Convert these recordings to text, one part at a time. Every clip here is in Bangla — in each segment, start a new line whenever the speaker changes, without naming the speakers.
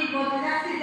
y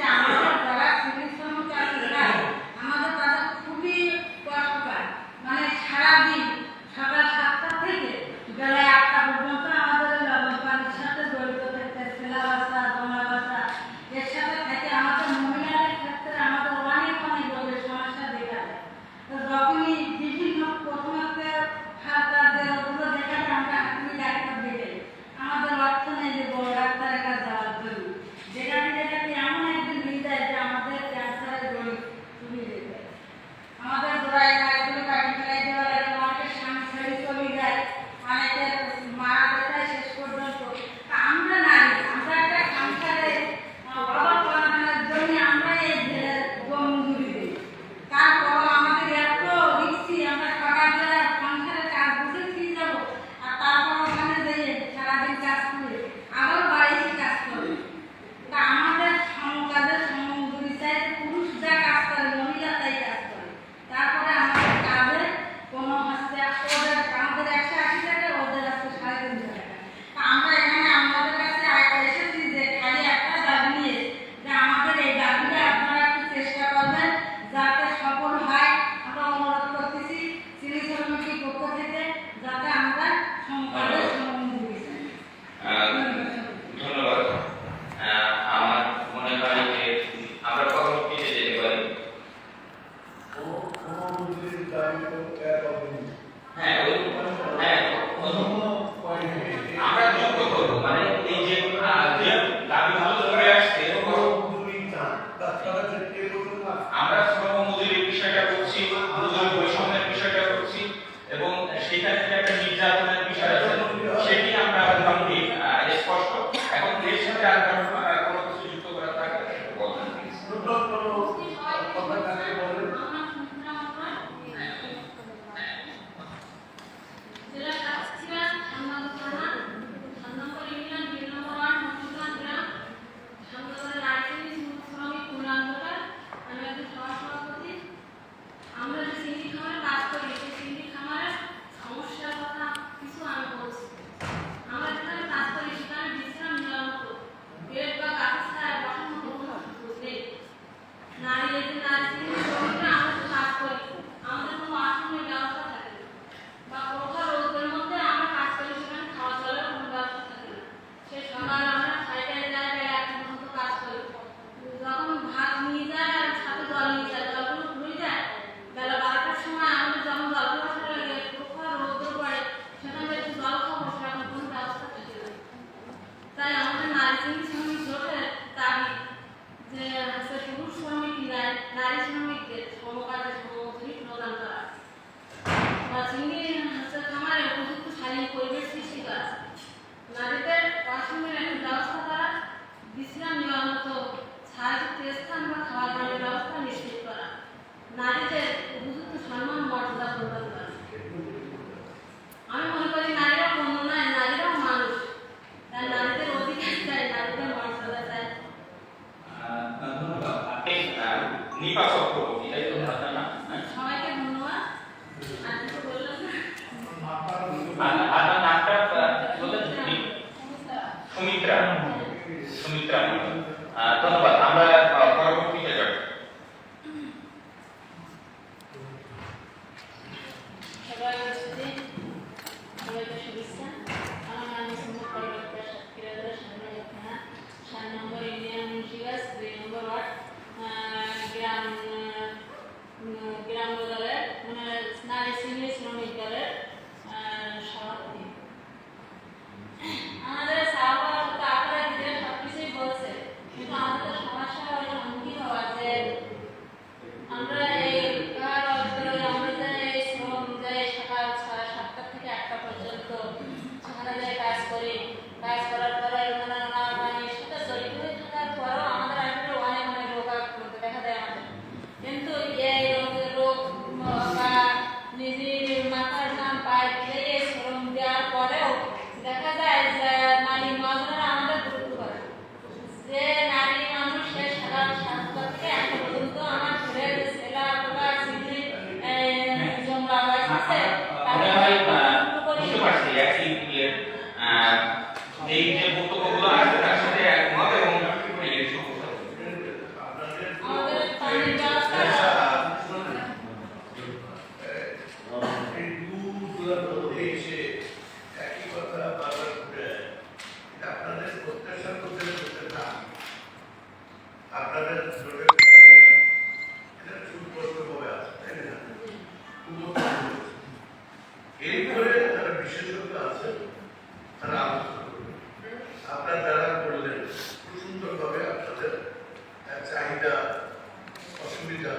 পত্রিকা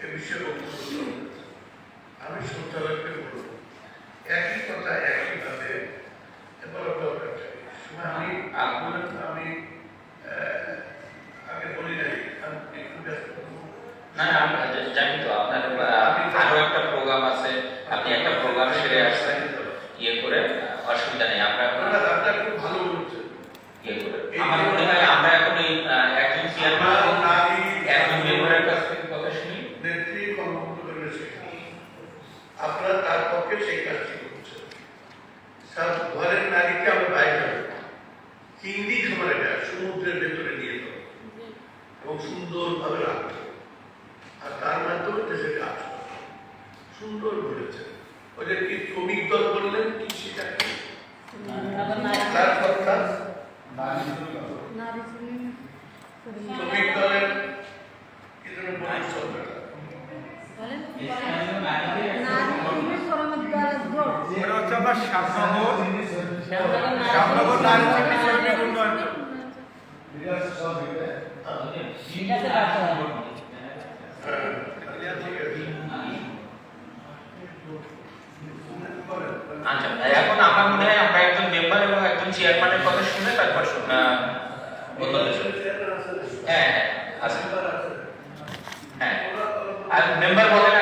এ বিষয়ে বক্তব্য আমি সঞ্চালককে বলব। পক্ষে সেই কাজটি করছে স্যার ঘরের নারীকে আমরা বাইরে হিন্দি খাবার এটা সমুদ্রের ভেতরে নিয়ে যাব। এবং সুন্দরভাবে রাখব আর তার মাধ্যমে দেশের কাজ সুন্দর বলেছে ওদের কি শ্রমিক দল বললেন কি সেটা
তার শ্রমিক।
দলের
বা শ্যামনগর শ্যামনগর নারী শিল্পী
শৈলী উন্নয়ন
আচ্ছা
এখন আমার মনে হয় আমরা একজন মেম্বার এবং একজন চেয়ারম্যানের কথা শুনে তারপর হ্যাঁ।
হ্যাঁ,
হ্যাঁ। হ্যাঁ
আর মেম্বার
বলেন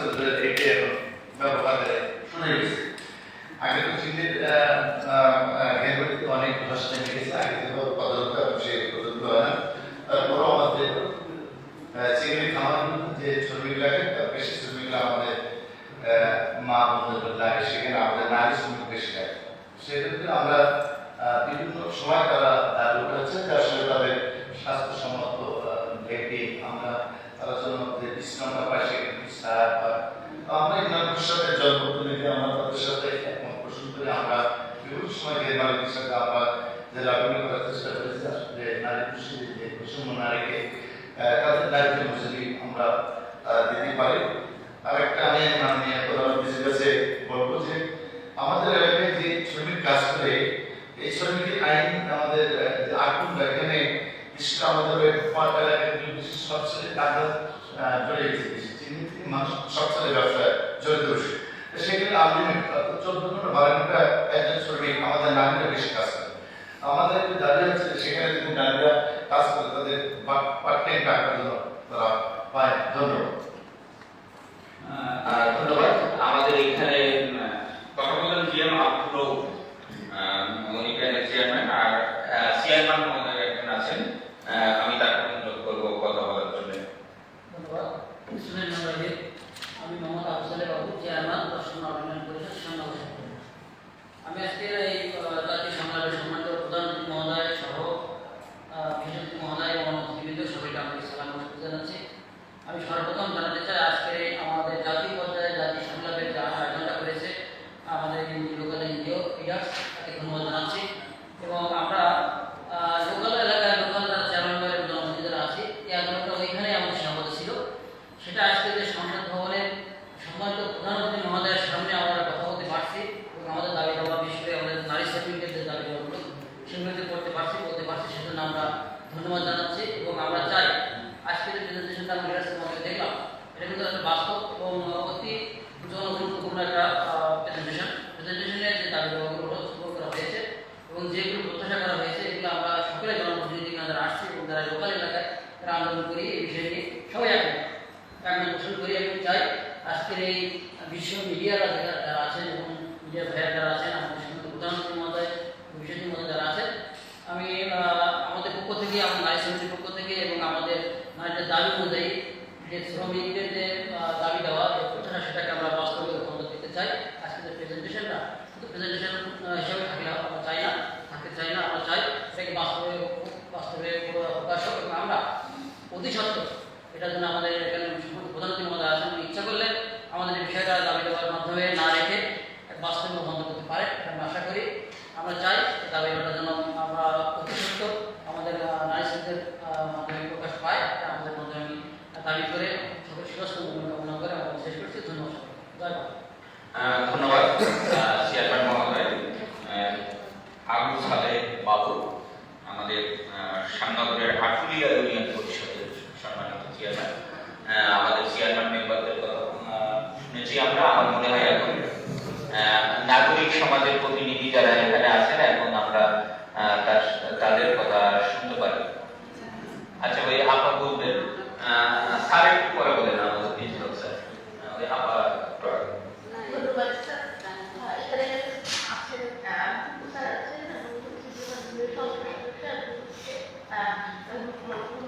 பக்கத்தில் সময় যে নারীদের সাথে আমরা যে লাগানো করার চেষ্টা করেছি আসলে নারী পুরুষের যে বৈষম্য নারীকে তাদের দায়িত্ব অনুযায়ী আমরা দিতে পারি আর একটা আমি মাননীয় প্রধানমন্ত্রীর কাছে বলব যে আমাদের এলাকায় যে শ্রমিক কাজ করে এই শ্রমিকের আইন আমাদের আকুন্ডা এখানে বিশেষ আমাদের পাট এলাকায় বিশেষ সবচেয়ে টাকা জড়িয়ে গেছে বেশি চিনি থেকে মানুষ সবচেয়ে ব্যবসায় জড়িত সেখানে আলটিমেট চোদ্দ ঘণ্টা বারো ঘণ্টা ডালিমটা বেশি কাজ করে। আমাদের দাঁড়িয়ে আছে, সেখানে যদি ডালিমরা কাজ করে, তাদের পার্ট টাইম টাকা তারা পায় ধন্যবাদ।
এটা কিন্তু বাস্তব এবং অতি গুরুত্বপূর্ণ একটা
আমি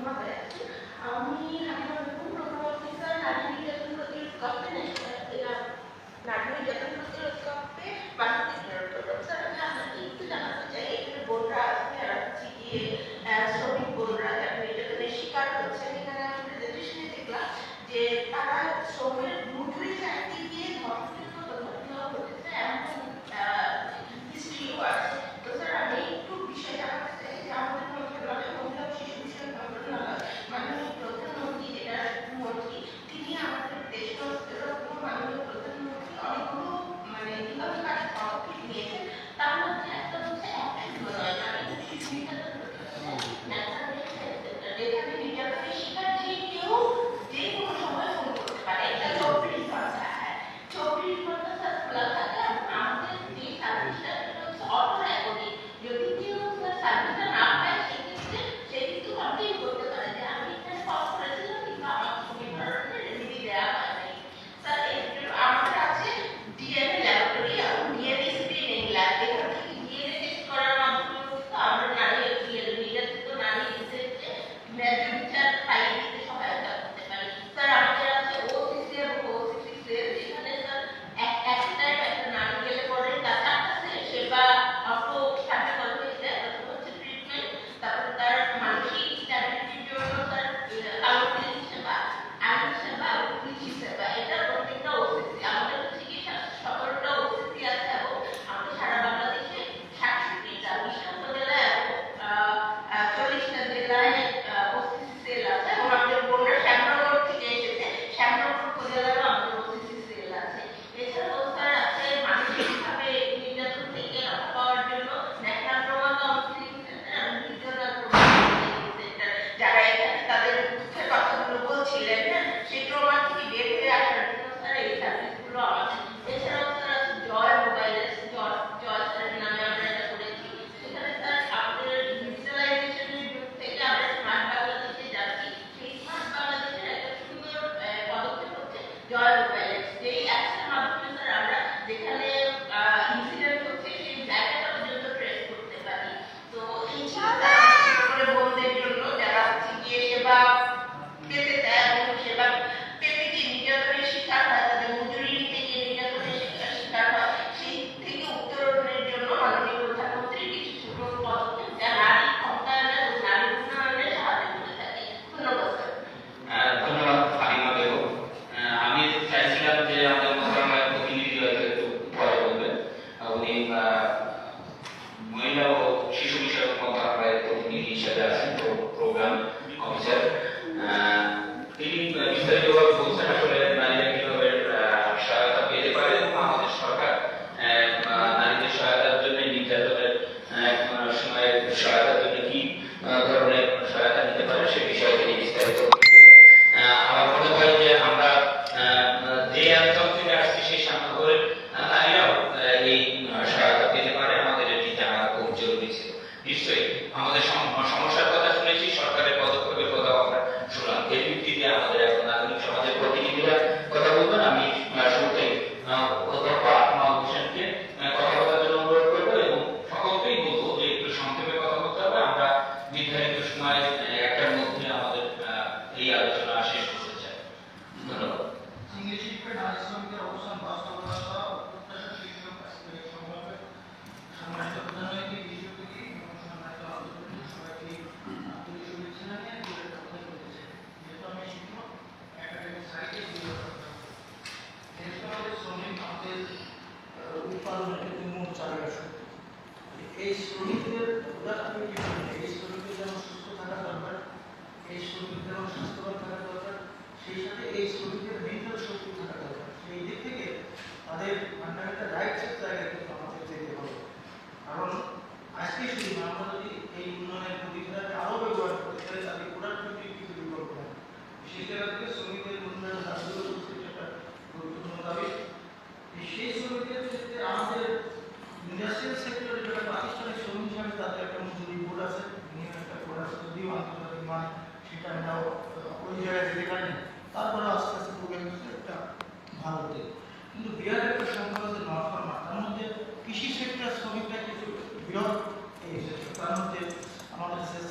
Recognizing their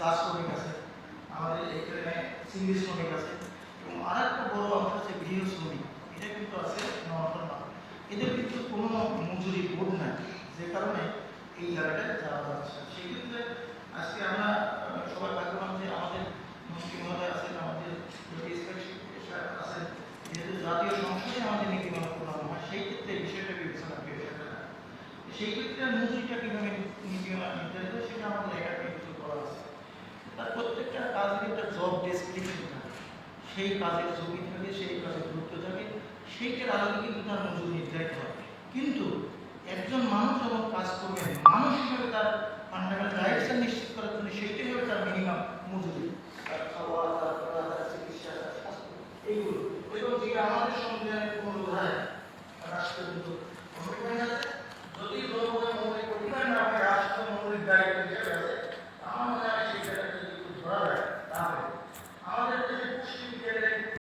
চা শ্রমিক আছে, আমাদের এখানে সিঙ্গি শ্রমিক আছে, এবং আর একটা বড় অংশ হচ্ছে গৃহ শ্রমিক এটা কিন্তু আছে নর্মাল এদের কিন্তু কোনো মজুরি বোর্ড নাই, যে কারণে এই জায়গাটায় যাওয়া যাচ্ছে। সেক্ষেত্রে আজকে আমরা সবাই ভাগ্যবান যে আমাদের মন্ত্রী মহোদয় আছেন, আমাদের আছেন, যেহেতু জাতীয় সংসদে আমাদের নীতিমালা প্রণয়ন হয়, সেই ক্ষেত্রে বিষয়টা বিবেচনা করা সেই ক্ষেত্রে মজুরিটা কীভাবে নীতিমালা নির্ধারিত সেটা আমাদের একাডেমি করা আছে। তার প্রত্যেকটা কাজের একটা জব ডেসক্রিপশন থাকে। সেই কাজের ঝুঁকি থাকে, সেই কাজের গুরুত্ব থাকে, সেইটার আলোকে কিন্তু তার মজুরি নির্ধারিত হয়। কিন্তু একজন মানুষ যখন কাজ করবে, মানুষ হিসেবে তার ফান্ডামেন্টাল রাইটসটা নিশ্চিত করার জন্য সেইটাই হবে তার মিনিমাম মজুরি। তার খাওয়া, তার পড়া, তার চিকিৎসা, তার স্বাস্থ্য, এইগুলো। এবং যে আমাদের সংবিধানে কোনো রোধ রাষ্ট্র কিন্তু যদি রোধ মনে করি না